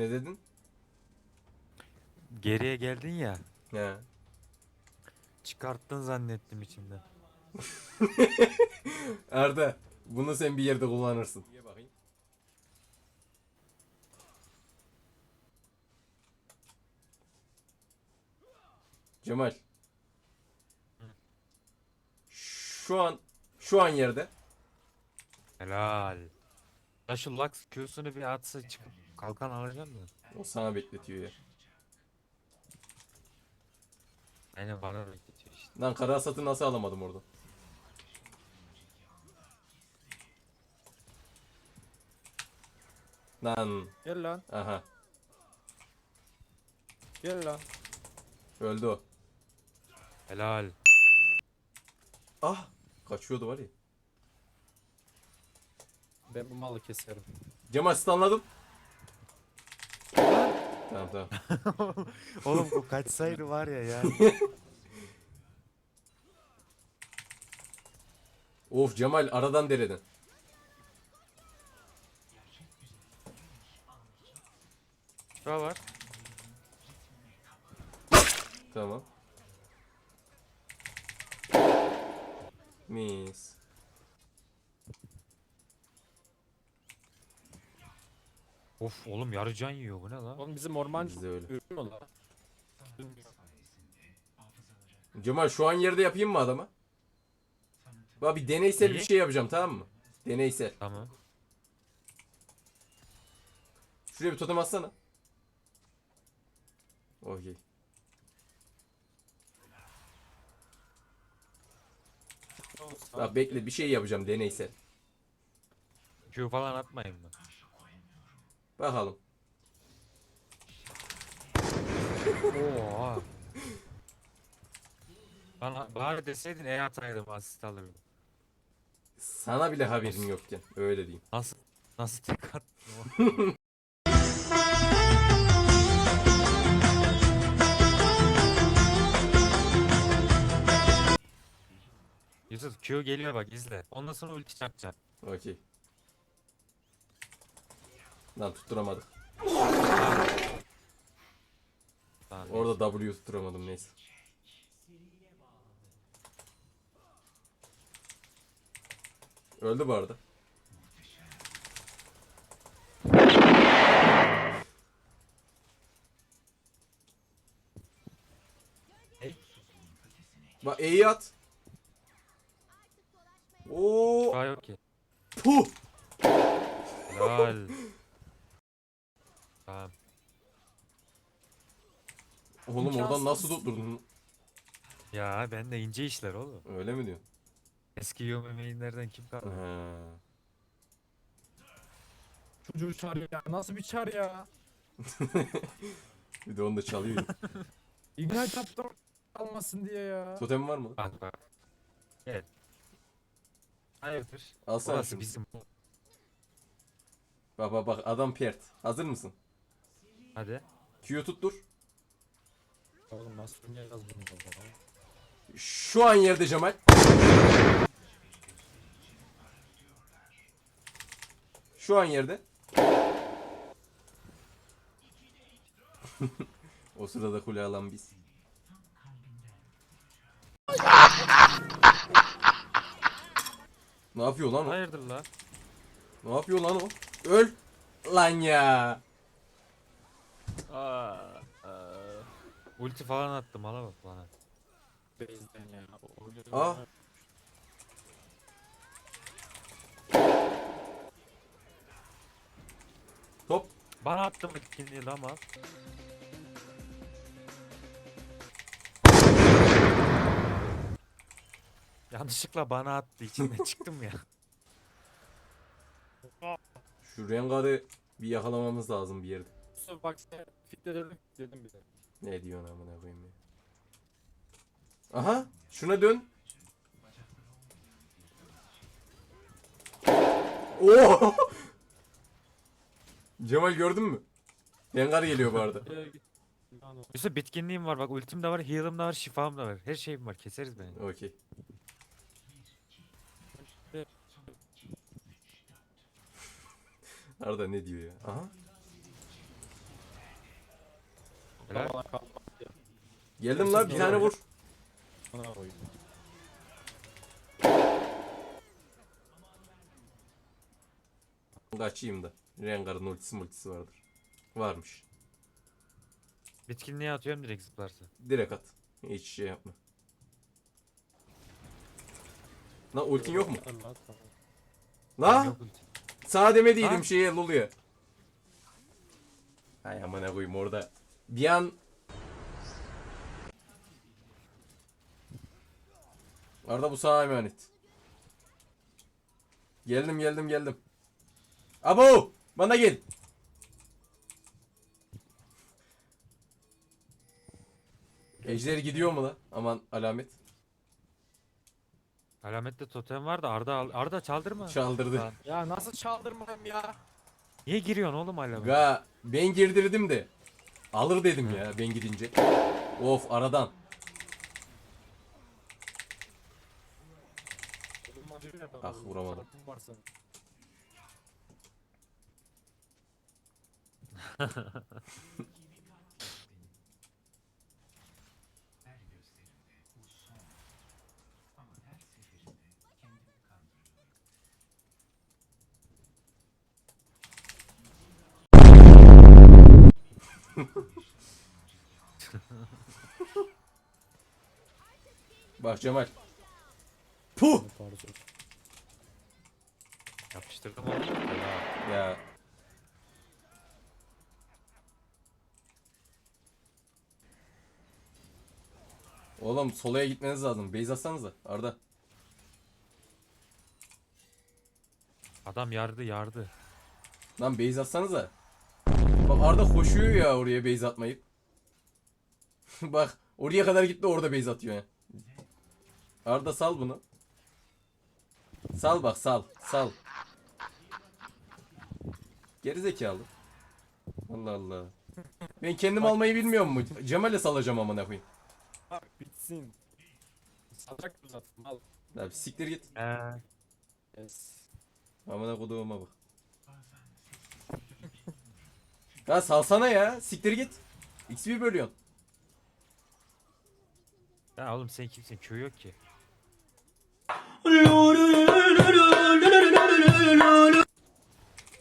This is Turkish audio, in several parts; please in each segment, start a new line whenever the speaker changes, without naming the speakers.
Ne dedin?
Geriye geldin ya.
He.
Çıkarttın zannettim içimden.
Arda bunu sen bir yerde kullanırsın. Ye bakayım. Cemal. Şu an şu an yerde.
Helal. Ya şu Lux Q'sunu bir atsa çıkıp kalkan alacaksın mı?
O sana bekletiyor ya.
Aynen bana bekletiyor işte.
Lan kara satı nasıl alamadım orada? Lan
Gel lan.
aha
Gel lan.
öldü o.
Helal.
Ah kaçıyordu var ya.
Ben bu malı keserim.
Cemal stunladım. Tamam tamam.
Oğlum bu kaçsaydı var ya ya.
Of Cemal aradan dereden.
Şura var.
Tamam. Mis.
Of oğlum yarı can yiyor bu ne lan?
Oğlum bizim ormancı
Bizde öyle.
ürün lan.
Cemal şu an yerde yapayım mı adama? Bak bir deneysel bir şey yapacağım tamam mı? Deneysel.
Tamam.
Şuraya bir totem atsana. Okey. Bak bekle bir şey yapacağım deneysel.
Q falan atmayın mı?
Bakalım.
Oha. Bana bari deseydin E ataydım asist alırdım.
Sana bile haberin yokken. Öyle diyeyim.
Nasıl nasıl tek attın o? Yusuf Q geliyor bak izle. Ondan sonra ulti çakacaksın.
Okey. Lan tutturamadım.
Tamam,
Orada W tutturamadım neyse. Öldü bu arada. Bak E'yi at. Oo,
Şifa yok ki.
puh.
Helal. Tamam.
Oğlum oradan nasıl tutturdun?
Ya ben de ince işler oğlum.
Öyle mi diyorsun?
Eski yömemeğinlerden kim kaldı?
Ha.
Çocuğu çağır ya. Nasıl bir çağır ya?
Bir de onu da çalıyor.
Ignite attım almasın diye ya.
Totem var mı?
Bak bak. Gel. Hayırdır?
Alsana
Burası
şunu.
bizim.
Bak bak bak adam pert. Hazır mısın?
Hadi.
Q'yu tuttur.
Oğlum nasıl yaz bunu da bana?
Şu an yerde Cemal. Şu an yerde. o sırada kule alan biz. ne yapıyor lan o?
Hayırdır la?
Ne yapıyor lan o? Öl lan ya.
Ulti falan attım hala bak bana.
Base'den ya. Oynuyor.
Ah. Top.
Bana attım etkinliği lan ama. Yanlışlıkla bana attı içinden çıktım ya.
Şu Rengar'ı bir yakalamamız lazım bir yerde.
Bak sen fitledelim dedim bir de.
Ne diyorsun amına koyayım ya. Aha, şuna dön. Oo! Cemal gördün mü? Rengar geliyor bu arada.
Yusuf bitkinliğim var bak ultim de var, heal'ım da var, şifam da var. Her şeyim var keseriz beni.
Okey. Arda ne diyor ya? Aha.
Ya.
Geldim lan bir tane vur. Kaçayım da. Rengar'ın ultisi multisi vardır. Varmış.
Bitkinliğe atıyorum direkt zıplarsa.
Direkt at. Hiç şey yapma. Lan ultin yok mu? La
Yok ulti.
sana demediydim
Ha?
şeye Lulu'ya. Hay amına koyayım orada. Bir an Arda bu sağa emanet. Geldim geldim geldim. Abo! Bana gel. Ejder gidiyor mu lan? Aman alamet.
Alamette totem var da Arda al- Arda çaldırma.
Çaldırdı.
Ya nasıl çaldırmam ya?
Niye giriyorsun oğlum alamet?
Ga ben girdirdim de. Alır dedim ya ben gidince. Of aradan. Ah, vuramadım. Bak Cemal. Puh!
Pardon.
Yapıştırdım. Helal.
Ya. Oğlum solaya gitmeniz lazım. Base atsanıza Arda.
Adam yardı yardı.
Lan base atsanıza. Bak Arda koşuyor ya oraya base atmayıp. Bak oraya kadar gitti orada base atıyor ya. Arda sal bunu. Sal bak sal. Sal. Gerizekalı. Allah Allah. Ben kendim almayı bilmiyorum mu? Cemal'e salacağım amına koyayım.
Bak bitsin. Salacak mı zaten? Al.
Ya bir siktir git.
Ee,
Yes.
Amına koduğuma bak. Ya salsana ya. Siktir git. XP bölüyorsun.
ya oğlum sen kimsin? Köy yok ki.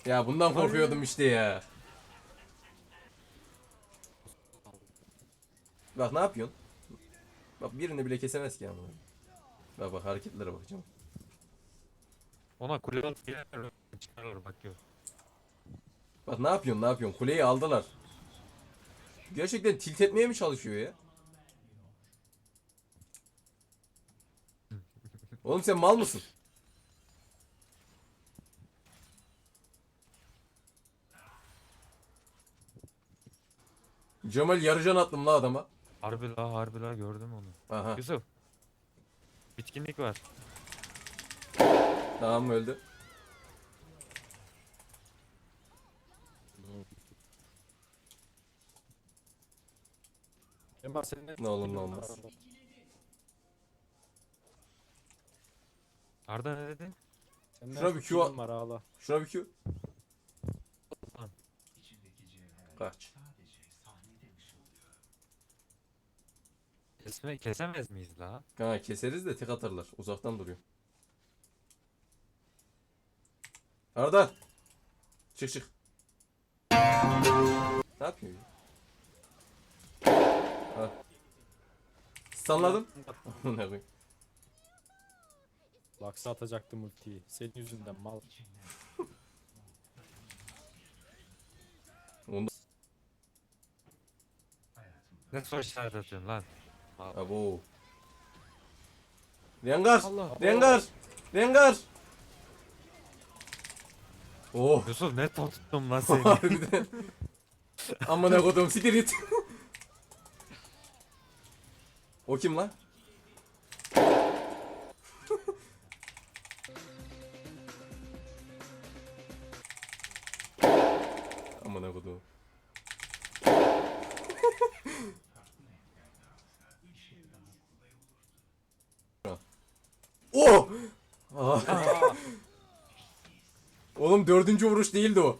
Ya bundan korkuyordum işte ya. Bak ne yapıyorsun? Bak birini bile kesemez ki ama. Bak bak hareketlere bakacağım.
Ona kule alıp gelir. Bak
ne yapıyorsun ne yapıyorsun? Kuleyi aldılar. Gerçekten tilt etmeye mi çalışıyor ya? Oğlum sen mal mısın? Cemal yarıcan attım la adama.
Harbi la harbi la gördüm onu.
Aha
Yusuf. Bitkinlik var.
tamam öldü.
Emma senin
Ne olur ne olmaz.
Arda ne dedin?
Senden
Şuna bir Q
var ağla.
Şuna bir Q. Kaç.
Kesme, kesemez miyiz la?
Ha keseriz de tek atarlar. Uzaktan duruyor. Arda. Çık çık. Ne yapıyor ya? Ha. Sanladım. ne koyayım?
Laksa atacaktım ultiyi. Senin yüzünden mal.
Onda
Ne soru işaret atıyorsun lan?
abo. Rengar.
Allah.
Rengar. Rengar. Oh.
Yusuf ne tuttum lan seni?
Harbiden. Amına kodum siktir git. O kim lan? Amına kodum. Oh! Oğlum dördüncü vuruş değildi o.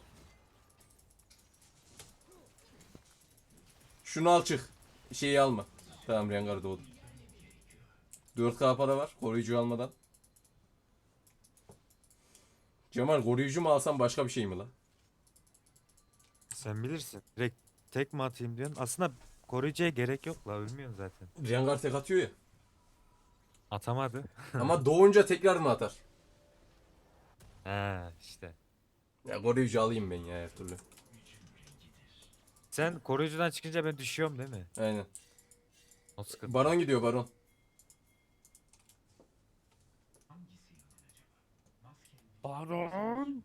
Şunu al çık. Şeyi alma. Tamam Rengar doğdu. 4K para var. Koruyucu almadan. Cemal koruyucu mu alsam başka bir şey mi la?
Sen bilirsin. Direkt tek mi atayım diyorsun. Aslında koruyucuya gerek yok la ölmüyorsun zaten.
Rengar tek atıyor ya.
Atamadı.
Ama doğunca tekrar mı atar?
He işte.
Ya koruyucu alayım ben ya her türlü.
Sen koruyucudan çıkınca ben düşüyorum değil mi?
Aynen.
O sıkıntı.
Baron gidiyor baron.
Baron.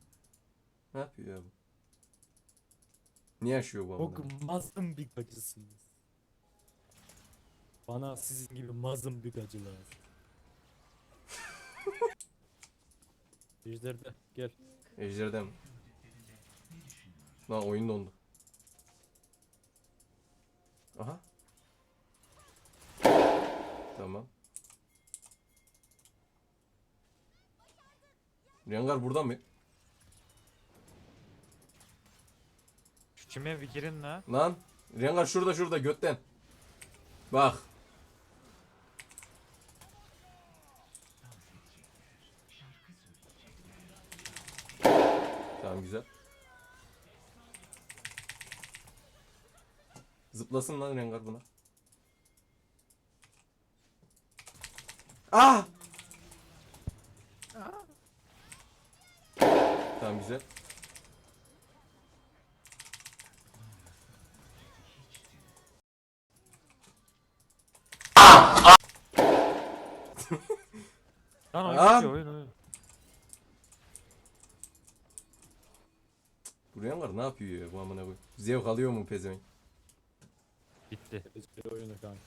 Ne yapıyor ya bu? Niye yaşıyor bu amına?
Çok mazlum bir gacısınız. Bana sizin gibi mazlum bir gacı lazım. Ejder'de gel.
Ejder'de mi? Lan oyun dondu. Aha. Tamam. Rengar burada mı?
Şu çime bir girin la.
Lan Rengar şurada şurada götten. Bak. Tamam güzel. Zıplasın lan Rengar buna. Ah! Tamam güzel.
Lan oyun
Lan!
bitiyor, oyun oyun.
Bu Rengar ne yapıyor ya bu amına koyayım? Zevk alıyor mu pezevenk?
Bitti.
Oyunu kanka.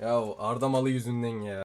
Ya Arda malı yüzünden ya.